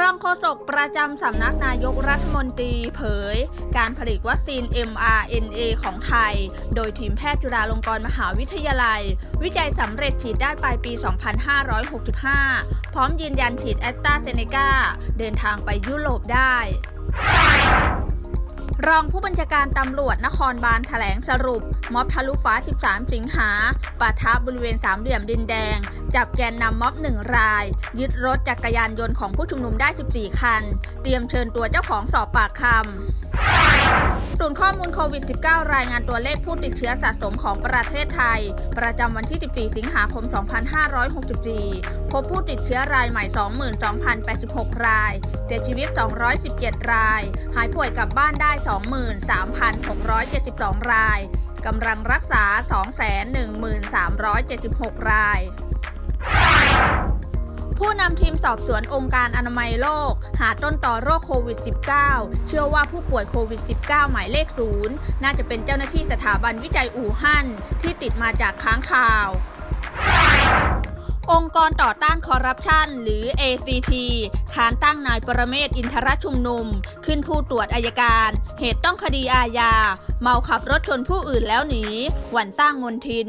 รองโฆษกประจำสำนักนายกรัฐมนตรีเผย การผลิตวัคซีน mRNA ของไทย โดยทีมแพทย์จุฬาลงกรณ์มหาวิทยาลัย วิจัยสำเร็จฉีดได้ปลายปี 2565 พร้อมยืนยันฉีดแอสตราเซเนกาเดินทางไปยุโรปได้ รองผู้บัญชาการตำรวจนครบาลแถลงสรุป ม็อบทะลุฟ้า 13 สิงหาปะทะบริเวณสามเหลี่ยมดินแดง จับแกนนำม็อบหนึ่งราย ยึดรถจักรยานยนต์ของผู้ชุมนุมได้ 14 คัน เตรียมเชิญตัวเจ้าของสอบปากคำ ศูนย์ข้อมูลโควิด -19 รายงานตัวเลขผู้ติดเชื้อสะสมของประเทศไทย ประจำวันที่ 14 สิงหาคม 2564 พบผู้ติดเชื้อรายใหม่ 22,086 ราย เสียชีวิต 217 ราย หายป่วยกลับบ้านได้ 23,672 ราย กำลังรักษา 213,76 ราย ผู้นำทีมสอบสวนองค์การอนามัยโลก หาต้นต่อโรคโควิด -19 เชื่อว่าผู้ป่วยโควิด -19 หมายเลขศูนย์น่าจะเป็นเจ้าหน้าที่สถาบันวิจัยอู่ฮั่นที่ติดมาจากค้างคาวองค์กรต่อต้านคอร์รัปชันหรือ ACT ขานตั้งนายประเมศอินทรชุมนุม ขึ้นผู้ตรวจอายการ เหตุต้องคดีอาญา เมาขับรถชนผู้อื่นแล้วหนี หวั่นสร้างมนทิน